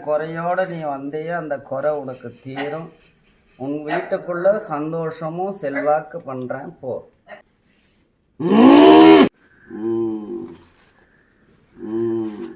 குறையோடு நீ வந்தியோ அந்த குறை உனக்கு தீரும் உன் வீட்டுக்குள்ள சந்தோஷமும் செல்வாக்கு பண்ணுறேன் போ ம். ம்.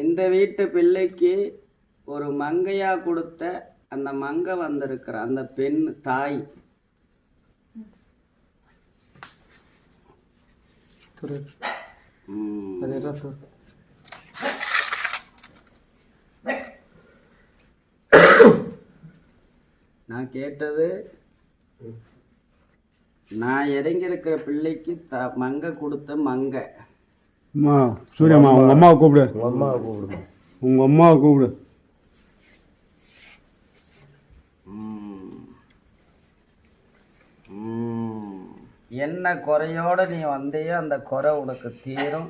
இந்த வீட்டு பிள்ளைக்கு ஒரு மங்கையா கொடுத்த அந்த மங்கை வந்திருக்கிற அந்த பெண் தாய். நான் கேட்டது நான் இறங்கியிருக்கிற பிள்ளைக்கு த மங்கை கொடுத்த மங்கை. அம்மா சூரியம்மா உங்கள் அம்மாவை கூப்பிடு உங்கள் அம்மாவை கூப்பிடுமா உங்கள் அம்மாவை கூப்பிடு. என்ன குறையோட நீ வந்தியோ அந்த குறை உனக்கு தீரும்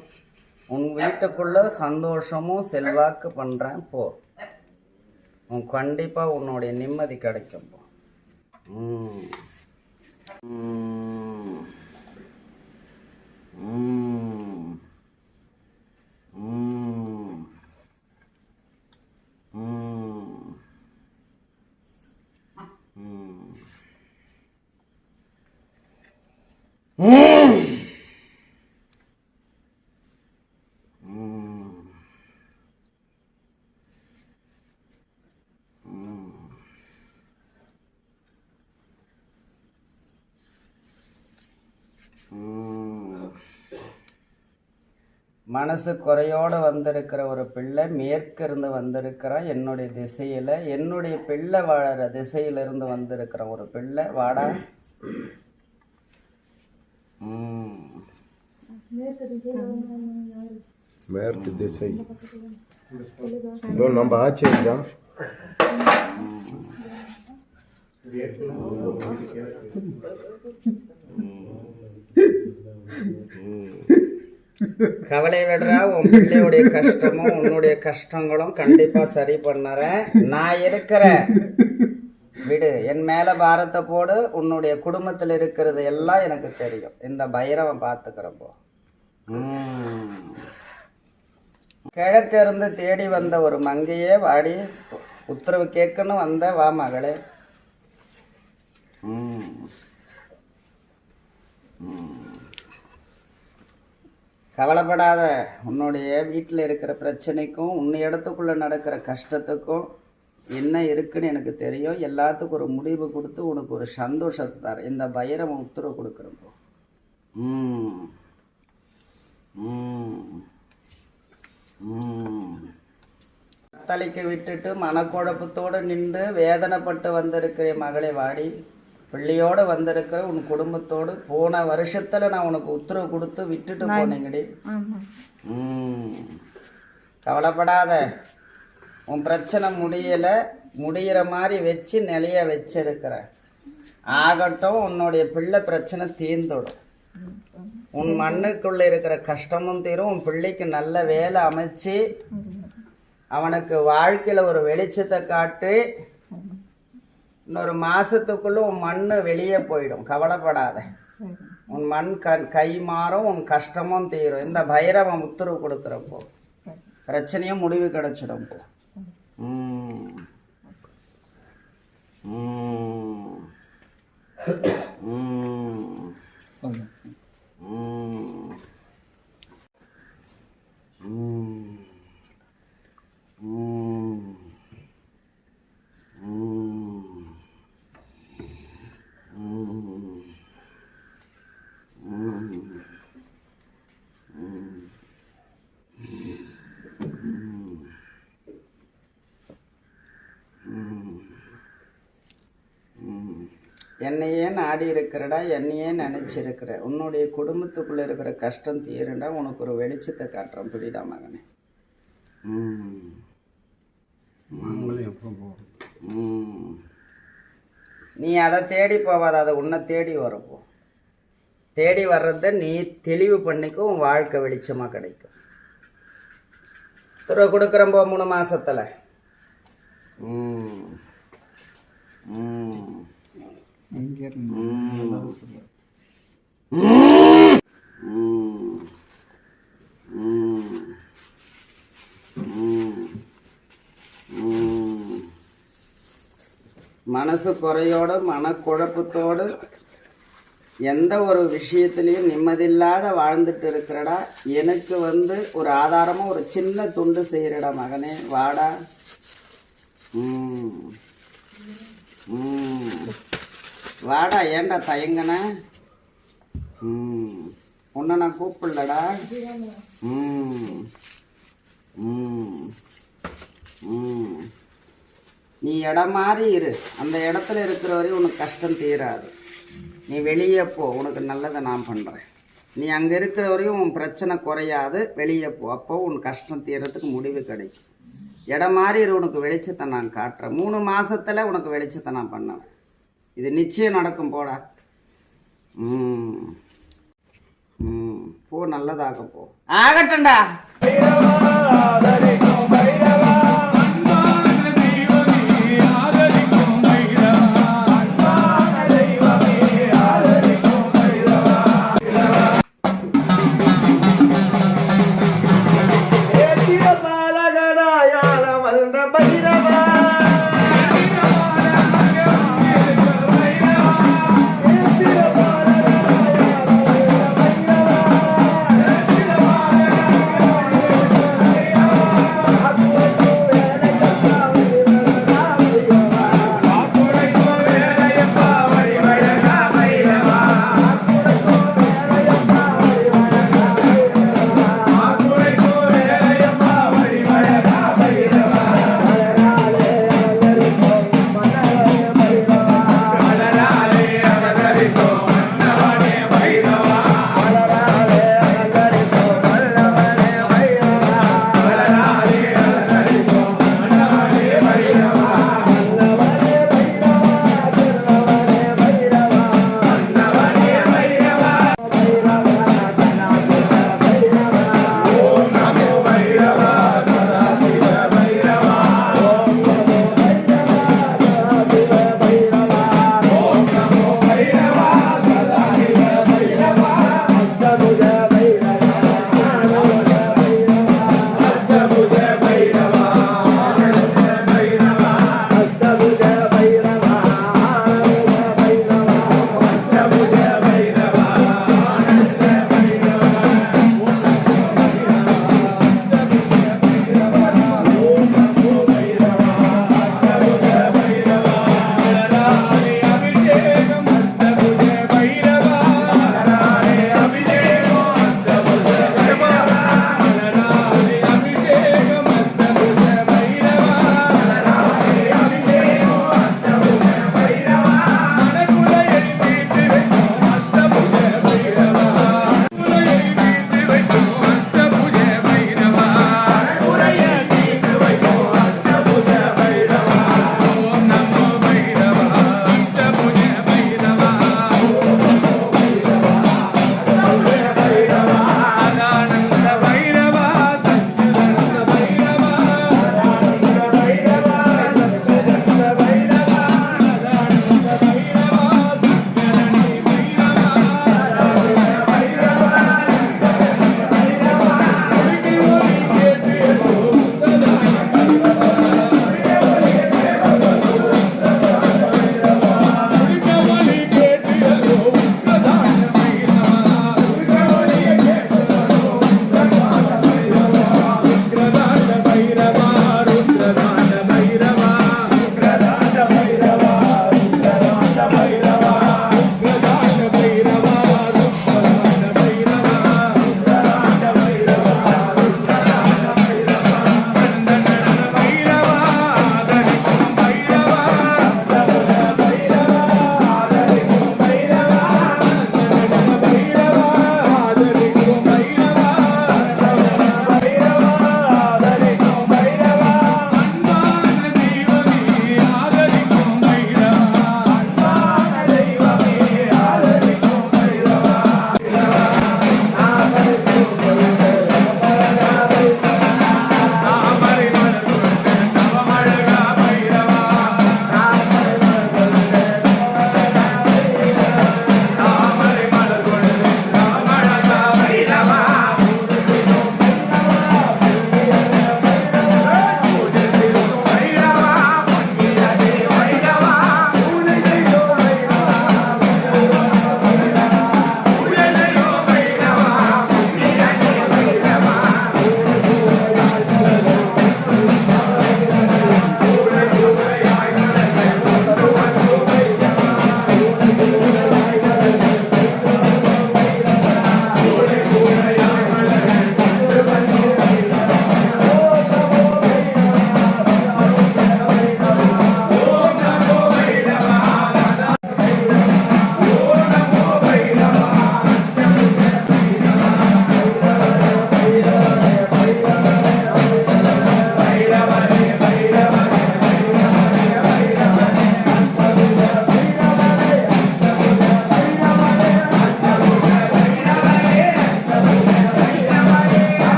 உன் வீட்டுக்குள்ள சந்தோஷமும் செல்வாக்கு பண்ணுறேன் போ உன் கண்டிப்பாக உன்னுடைய நிம்மதி கிடைக்கும் போ ம். ம். 음, 음, 음, 음. மனசு குறையோட வந்திருக்கிற ஒரு பிள்ளை மேற்கு இருந்து வந்திருக்கிறான் என்னுடைய திசையில. என்னுடைய பிள்ளை வாழற திசையில இருந்து வந்திருக்கிற ஒரு பிள்ளை. வாடா. மேற்கு திசை. நம்ம ஆச்சேரி தான் கவலை விடுறா உன் பிள்ளையுடைய கஷ்டமும் உன்னுடைய கஷ்டங்களும் கண்டிப்பா சரி பண்ணுறேன். நான் இருக்கிறேன். விடு என் மேல பாரத்தை போடு உன்னுடைய குடும்பத்தில் இருக்கிறது எல்லாம் எனக்கு தெரியும். இந்த பைரவன் பார்த்துக்கிறப்போ. கிழக்க இருந்து தேடி வந்த ஒரு மங்கையே வாடி உத்தரவு கேட்கணும் வந்த வா மகளே. ம். ம். கவலைப்படாத உன்னுடைய வீட்டில் இருக்கிற பிரச்சனைக்கும் உன்னை இடத்துக்குள்ளே நடக்கிற கஷ்டத்துக்கும் என்ன இருக்குன்னு எனக்கு தெரியும். எல்லாத்துக்கும் ஒரு முடிவு கொடுத்து உனக்கு ஒரு சந்தோஷத்தை தர இந்த பைரவன் உத்தரவு கொடுக்குறப்போ ம். விட்டுட்டு மனக்குழப்பத்தோடு நின்று வேதனைப்பட்டு வந்திருக்கிற மகளை வாடி. பிள்ளையோடு வந்திருக்கிற உன் குடும்பத்தோடு போன வருஷத்தில் நான் உனக்கு உத்தரவு கொடுத்து விட்டுட்டு போனேங்கடி. கவலைப்படாத. உன் பிரச்சனை முடியலை முடியிற மாதிரி வச்சு நிலைய வச்சிருக்கிறேன் ஆகட்டும் உன்னுடைய பிள்ளை பிரச்சனை தீர்ந்துடும். உன் மண்ணுக்குள்ள இருக்கிற கஷ்டமும் தீரும். உன் பிள்ளைக்கு நல்ல வேலை அமைச்சு அவனுக்கு வாழ்க்கையில ஒரு வெளிச்சத்தை காட்டு. இன்னொரு மாதத்துக்குள்ளே உன் மண் வெளியே போயிடும். கவலைப்படாத. உன் மண் கண் கை மாறும் உன் கஷ்டமும் தீரும். இந்த பைரவன் உத்தரவு கொடுக்குறப்போ. பிரச்சனையும் முடிவு கிடச்சிடும் போ. Mm. என்னையே நாடி இருக்கிறடா என்னையே நினச்சிருக்கிற. உன்னுடைய குடும்பத்துக்குள்ளே இருக்கிற கஷ்டம் தீருண்டா உனக்கு ஒரு வெளிச்சத்தை காட்டுறேன். புரியுதா மகனே. நீ அதை தேடி போவாத அதை உன்னை தேடி வரப்போ தேடி வர்றத நீ தெளிவு பண்ணிக்கோ உன் வாழ்க்கை வெளிச்சமாக கிடைக்கும். துறை கொடுக்குறேன் போ மூணு மாசத்துல ம் ம் ம். ம். ம். ம். ம். மனசு குறையோடு மனக்குழப்பத்தோடு எந்த ஒரு விஷயத்துலையும் நிம்மதியில்லாத வாழ்ந்துட்டு இருக்கிறடா. எனக்கு வந்து ஒரு ஆதாரமாக ஒரு சின்ன துண்டு செய்கிறடா மகனே. வாடா. ம். ம். வாடா ஏன்டா தயங்கன? ம் உன்னை நான் கூப்பிடலடா. ம் ம் ம். நீ இடம் மாறி இரு. அந்த இடத்துல இருக்கிற வரையும் உனக்கு கஷ்டம் தீராது. நீ வெளியே போ. உனக்கு நல்லதை நான் பண்ணுறேன் நீ அங்கே இருக்கிற வரையும் உன் பிரச்சனை குறையாது. வெளியே போ. அப்போ உன் கஷ்டம் தீர்றதுக்கு முடிவு கிடைக்கும். இடம் மாறி இரு. உனக்கு வெளிச்சத்தை நான் காட்டுறேன். மூணு மாதத்தில் உனக்கு வெளிச்சத்தை நான் பண்ணுவேன். இது நிச்சயம் நடக்கும் போடா. போ நல்லதாக போ. ஆகட்டும்டா.